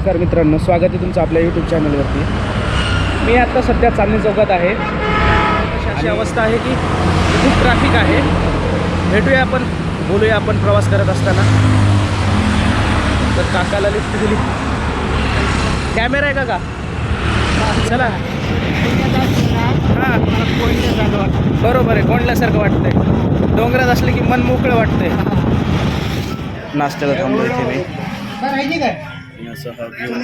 नमस्कार मित्रांनो स्वागत आहे तुमचं आपल्या यूट्यूब चॅनलवरती मी आत्ता सध्या चांदणी चौकात आहे. अशी अशी अवस्था आहे की खूप ट्रॅफिक आहे. भेटूया आपण बोलूया आपण प्रवास करत असताना. तर काकाला लिफ्ट दिली. कॅमेरा आहे का का? चला. हां. बरोबर आहे कोंडल्यासारखं वाटतंय. डोंगरात असले की मन मोकळं वाटतंय. नाश्त्याला थांबलो इथे मी. असं हा. एकदम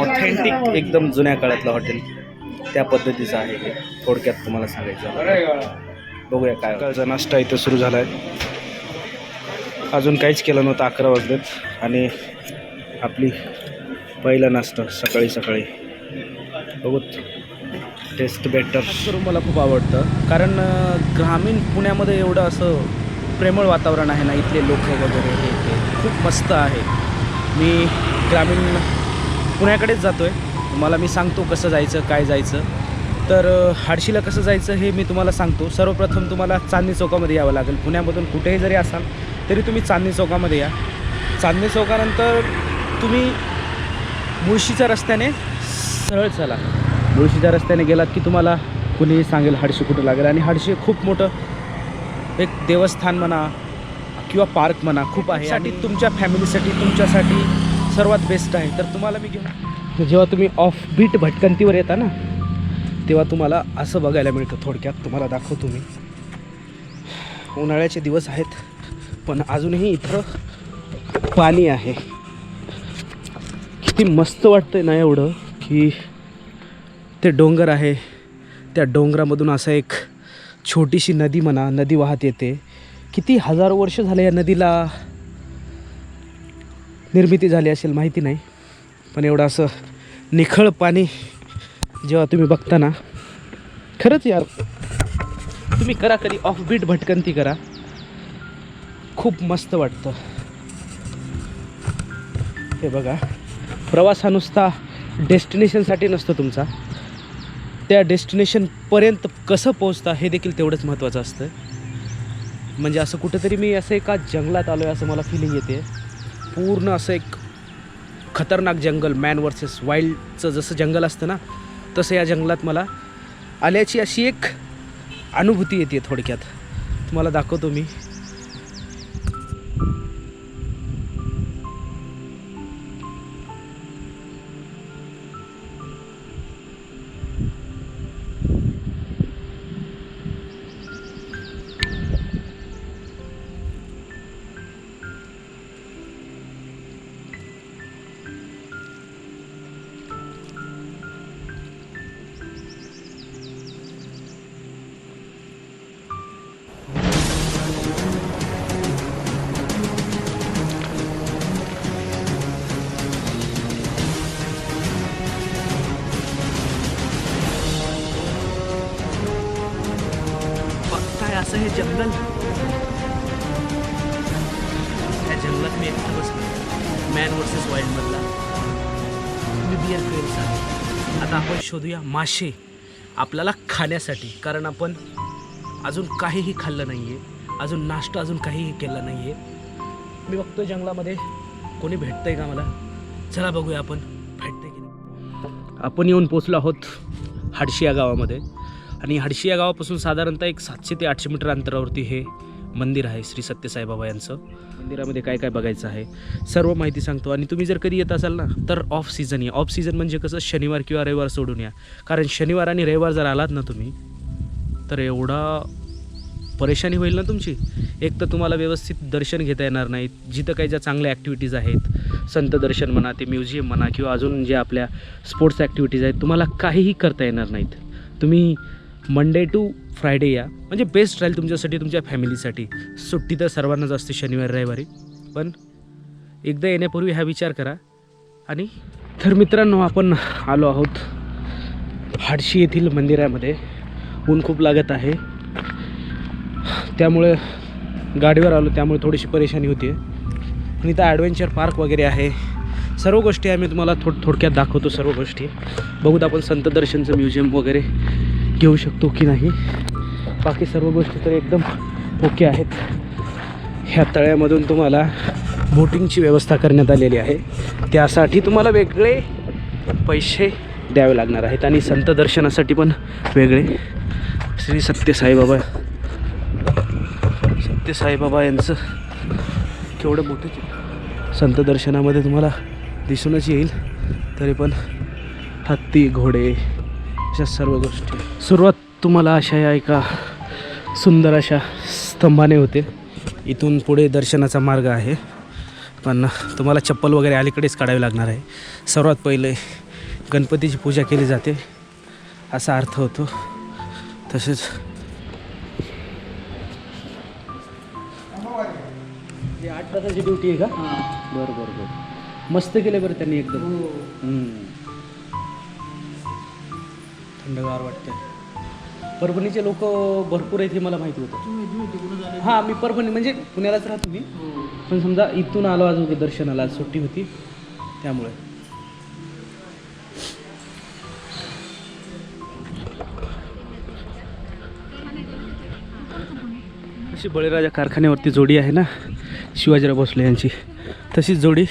ऑथेंटिक एकदम जुन्या काळातलं हॉटेल त्या पद्धतीचं आहे हे. थोडक्यात तुम्हाला सांगायचं बघूया काय काळचा नाश्ता इथं सुरू झाला आहे अजून काहीच केलं नव्हतं अकरा वाजलेत. आणि आपली पहिला नाश्ता सकाळी सकाळी. बघूत. टेस्ट बेटर करून मला खूप आवडतं. कारण ग्रामीण पुण्यामध्ये एवढं असं प्रेमळ वातावरण आहे ना इथले लोक वगैरे हे ते खूप मस्त आहे. मी ग्रामीण पुण्याकडेच जातो आहे तुम्हाला मी सांगतो कसं जायचं काय जायचं. तर हाडशीला कसं जायचं हे मी तुम्हाला सांगतो. सर्वप्रथम तुम्हाला चांदणी चौकामध्ये यावं लागेल. पुण्यामधून कुठेही जरी असाल तरी तुम्ही चांदणी चौकामध्ये या. चांदणी चौकानंतर तुम्ही मुळशीच्या रस्त्याने सरळ चला. मुळशीच्या रस्त्याने गेलात की तुम्हाला कुणीही सांगेल हाडशी कुठं लागेल. आणि हाडशी खूप मोठं एक देवस्थान म्हणा किंवा पार्क म्हणा खूप आहे. आणि तुमच्या फॅमिलीसाठी तुमच्यासाठी सर्वात बेस्ट आहे. तर तुम्हाला मी घेऊन जेव्हा तुम्ही ऑफ बीट भटकंतीवर येता ना तेव्हा तुम्हाला असं बघायला मिळतं थोडक्यात. तुम्हाला दाखवतो मी. उन्हाळ्याचे दिवस आहेत पण अजूनही इथं पाणी आहे. किती मस्त वाटतंय ना एवढं की ते डोंगर आहे. त्या डोंगरामधून असं एक छोटीशी नदी म्हणा नदी वाहत येते. किती हजार वर्ष झाले या नदीला निर्मिती झाली असेल माहिती नाही. पण एवढं असं निखळ पाणी जेव्हा तुम्ही बघता ना खरंच यार तुम्ही करा कधी ऑफबीट भटकंती करा. खूप मस्त वाटतं. हे बघा प्रवास हा नुसता डेस्टिनेशनसाठी नसतो तुमचा. त्या डेस्टिनेशनपर्यंत कसं पोहोचता हे देखील तेवढंच महत्त्वाचं असतं म्हणजे असं कुठंतरी मी असं एका जंगलात आलो आहे असं मला फिलिंग येते. पूर्ण असं एक खतरनाक जंगल मॅन वर्सेस वाईल्डचं जसं जंगल असतं ना तसं या जंगलात मला आल्याची अशी एक अनुभूती येते थोडक्यात. तुम्हाला दाखवतो मी. हे जंगल. त्या जंगलात मी एकटं बसलो मॅन वर्सेस वाईल्डमधला मी बियर क्वेल्स आहे. आता आपण शोधूया मासे आपल्याला खाण्यासाठी. कारण आपण अजून काहीही खाल्लं नाही आहे अजून नाश्ता अजून काहीही केला नाही आहे मी बघतोय जंगलामध्ये कोणी भेटतंय का मला? चला बघूया आपण. भेटतंय की नाही? आपण येऊन पोचलो आहोत हाडशी या गावामध्ये. आणि हडशी या गावापासून साधारणतः एक सातशे ते आठशे मीटर अंतरावरती हे मंदिर आहे श्री सत्यसाईबाबा यांचं. मंदिरामध्ये काय काय बघायचं आहे सर्व माहिती सांगतो. आणि तुम्ही जर कधी येत असाल ना तर ऑफ सीझन या. ऑफ सीझन म्हणजे कसं शनिवार किंवा रविवार सोडून या. कारण शनिवार आणि रविवार जर आलात ना तुम्ही तर एवढा परेशानी होईल ना तुमची. एक तर तुम्हाला व्यवस्थित दर्शन घेता येणार नाहीत जिथं काही ज्या चांगल्या ॲक्टिव्हिटीज आहेत संत दर्शन म्हणा ते म्युझियम म्हणा किंवा अजून जे आपल्या स्पोर्ट्स ॲक्टिव्हिटीज आहेत तुम्हाला काहीही करता येणार नाहीत. तुम्ही मंडे टू फ्रायडे या. म्हणजे बेस्ट राहील तुमच्यासाठी तुमच्या फॅमिलीसाठी सुट्टी तर सर्वांनाच असते शनिवार रविवारी. पण एकदा येण्यापूर्वी हा विचार करा. आणि तर मित्रांनो आपण आलो आहोत हाडशी येथील मंदिरामध्ये. ऊन खूप लागत आहे. त्यामुळे गाडीवर आलो त्यामुळे थोडीशी परेशानी होती आणि इथं ॲडव्हेंचर पार्क वगैरे आहे. सर्व गोष्टी आम्ही तुम्हाला थोड थोडक्यात दाखवतो सर्व गोष्टी. बघूत आपण संत दर्शनचं म्युझियम वगैरे. घेऊ शकतो की नाही? बाकी सर्व गोष्टी तर एकदम ओके आहेत. ह्या तळ्यामधून तुम्हाला बोटिंगची व्यवस्था करण्यात आलेली आहे. त्यासाठी तुम्हाला वेगळे पैसे द्यावे लागणार आहेत आणि संत दर्शनासाठी पण वेगळे. श्री सत्यसाईबाबा सत्यसाईबाबा यांचं केवढं मोठं संत दर्शनामध्ये तुम्हाला दिसूनच येईल. तरी पण हत्ती घोडे अशा सर्व गोष्टी. सुरुवात तुम्हाला अशा या एका सुंदर अशा स्तंभाने होते. इथून पुढे दर्शनाचा मार्ग आहे. पण तुम्हाला चप्पल वगैरे अलीकडेच काढावी लागणार आहे. सर्वात पहिले गणपतीची पूजा केली जाते. असा अर्थ होतो. तसेच हे आठ तासाची ड्युटी आहे का? बरं बरं बरं. मस्त केले बरं त्यांनी एकदम. हम्म. थंडगार वाटते परभणीचे लोक भरपूर आहेत हे मला माहिती होतं. हां मी परभणी म्हणजे पुण्यालाच राहतो मी. पण समजा इथून आलो आज उगे दर्शनाला आज सुट्टी होती. त्यामुळे. अशी बळीराजा कारखान्यावरती जोडी आहे ना शिवाजीराव भोसले यांची. तशीच जोडी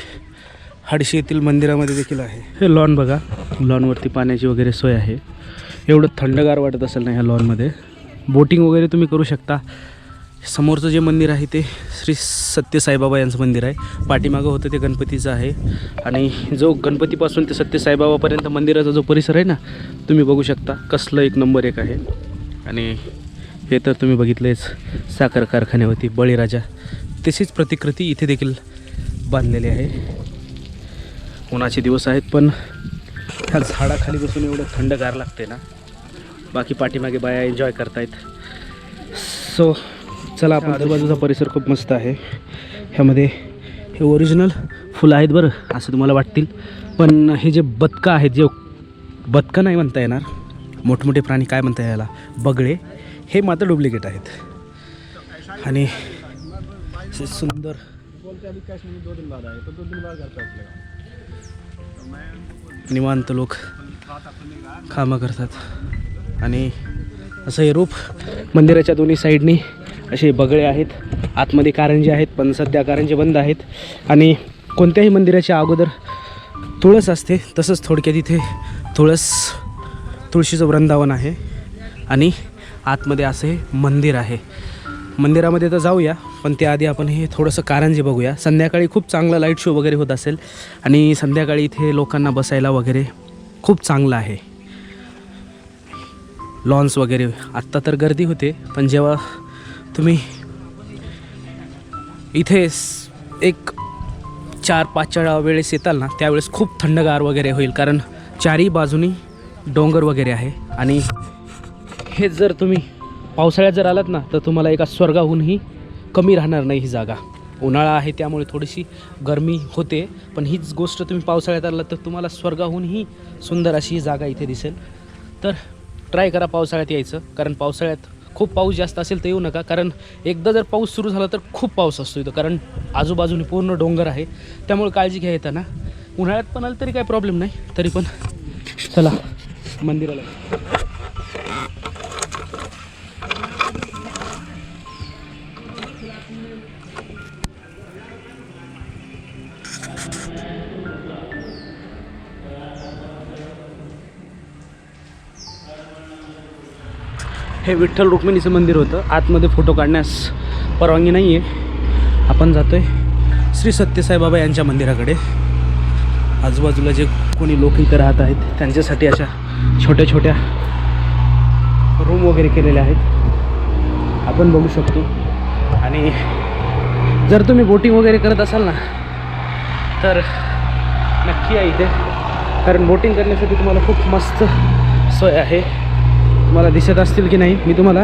हाडशी येथील मंदिरामध्ये देखील आहे. हे लॉन बघा. लॉनवरती पाण्याची वगैरे सोय आहे. एवढं थंडगार वाटत असेल ना ह्या लॉनमध्ये बोटिंग वगैरे तुम्ही करू शकता. समोरचं जे मंदिर आहे ते श्री सत्य साईबाबा यांचं मंदिर आहे. पाठीमागं होतं ते गणपतीचं आहे. आणि जो गणपतीपासून ते सत्य साईबाबापर्यंत मंदिराचा जो परिसर आहे ना तुम्ही बघू शकता. कसलं एक नंबर एक आहे. आणि हे तर तुम्ही बघितलेच साखर कारखान्यावरती बळीराजा. तशीच प्रतिकृती इथे देखील बांधलेली आहे. उन्हाचे दिवस आहेत पण ह्या झाडाखाली बसून एवढं थंडगार लागते ना. बाकी पाठीमागे बाया एन्जॉय करतायत. सो चला आपण आजूबाजूचा परिसर खूप मस्त आहे. ह्यामध्ये हे ओरिजिनल फुलं आहेत बरं असं तुम्हाला वाटतील. पण हे जे बदकं आहेत जे बदकं नाही म्हणता येणार. मोठमोठे प्राणी काय म्हणता याला बगळे हे मात्र डुप्लिकेट आहेत. आणि असे सुंदर निवांत लोक कामं करतात. आणि असं हे रूप मंदिराच्या दोन्ही साईडनी असे बगळे आहेत. आतमध्ये कारंजे आहेत पण सध्या कारंजे बंद आहेत. आणि कोणत्याही मंदिराच्या अगोदर तुळस असते तसंच थोडक्यात इथे तुळस तुळशीचं वृंदावन आहे. आणि आतमध्ये असं हे मंदिर आहे. मंदिरामध्ये तर जाऊया. पण त्याआधी आपण हे थोडंसं कारंजे बघूया. संध्याकाळी खूप चांगला लाइट शो वगैरे होत असेल आणि संध्याकाळी इथे लोकांना बसायला वगैरे खूप चांगलं आहे. लॉन्स वगैरे आत्ता तर गर्दी होते पण जेव्हा तुम्ही इथे एक चार पाचच्या वेळेस येताल ना त्यावेळेस खूप थंडगार वगैरे होईल कारण चारही बाजूनी डोंगर वगैरे आहे. आणि हे जर तुम्ही पावसाळ्यात जर आलात ना तर तुम्हाला एका स्वर्गाहूनही कमी राहणार नाही ही जागा. उन्हाळा आहे त्यामुळे थोडीशी गरमी होते पण हीच गोष्ट तुम्ही पावसाळ्यात आला तर तुम्हाला स्वर्गाहूनही सुंदर अशी ही जागा इथे दिसेल. तर ट्राय करा पावसाळ्यात यायचं कारण पावसाळ्यात खूप पाऊस जास्त असेल तर येऊ नका कारण एकदा जर पाऊस सुरू झाला तर खूप पाऊस असतो इथं कारण आजूबाजूने पूर्ण डोंगर आहे. त्यामुळे काळजी घ्या येताना. उन्हाळ्यात पण आलं तरी काही प्रॉब्लेम नाही तरी पण चला मंदिराला. हे विठ्ठल रुक्मिणीचं मंदिर होतं. आतमध्ये फोटो काढण्यास परवानगी नाही आहे आपण जातो आहे श्री सत्यसाईबाबा यांच्या मंदिराकडे. आजूबाजूला जे कोणी लोक इथं राहत आहेत त्यांच्यासाठी अशा छोट्या छोट्या रूम वगैरे केलेल्या आहेत. आपण बघू शकतो. आणि जर तुम्ही बोटिंग वगैरे करत असाल ना तर नक्की या इथे. कारण बोटिंग करण्यासाठी तुम्हाला खूप मस्त सोय आहे. तुम्हाला दिसत असतील की नाही मी तुम्हाला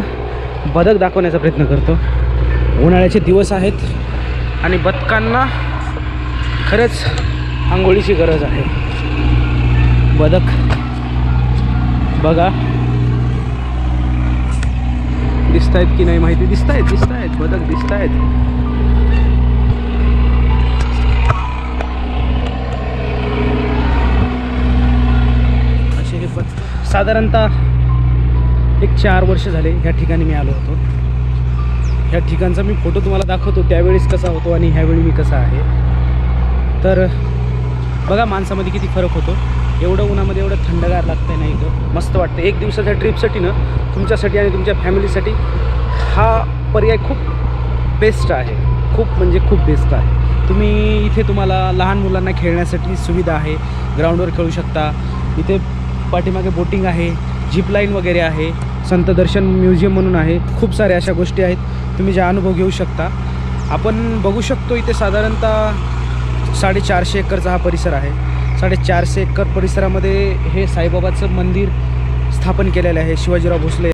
बदक दाखवण्याचा प्रयत्न करतो. उन्हाळ्याचे दिवस आहेत आणि बदकांना खरंच आंघोळीची गरज आहे. बदक. बघा. दिसत आहेत की नाही माहिती? दिसत आहेत दिसत आहेत बदक दिसत आहेत असे हे साधारणतः एक चार वर्ष झाले ह्या ठिकाणी मी आलो होतो. ह्या ठिकाणचा मी फोटो तुम्हाला दाखवतो त्यावेळेस कसा होतो आणि ह्यावेळी मी कसा आहे. तर बघा माणसामध्ये किती फरक होतो. एवढं उन्हामध्ये एवढं थंडगार लागतं नाही इथं. मस्त वाटतं. एक दिवसाच्या ट्रिपसाठी ना तुमच्यासाठी आणि तुमच्या फॅमिलीसाठी हा पर्याय खूप बेस्ट आहे. खूप म्हणजे खूप बेस्ट आहे. तुम्ही इथे तुम्हाला लहान मुलांना खेळण्यासाठी सुविधा आहे. ग्राउंडवर खेळू शकता. इथे पाठीमागे बोटिंग आहे. जीप लाईन वगैरे आहे संत दर्शन म्युझियम म्हणून आहे खूप साऱ्या अशा गोष्टी आहेत तुम्ही ज्या अनुभव घेऊ शकता. आपण बघू शकतो इथे साधारणतः साडेचारशे एकरचा हा परिसर आहे. साडेचारशे एकर परिसरामध्ये हे साईबाबाचं मंदिर स्थापन केलेलं आहे शिवाजीराव भोसले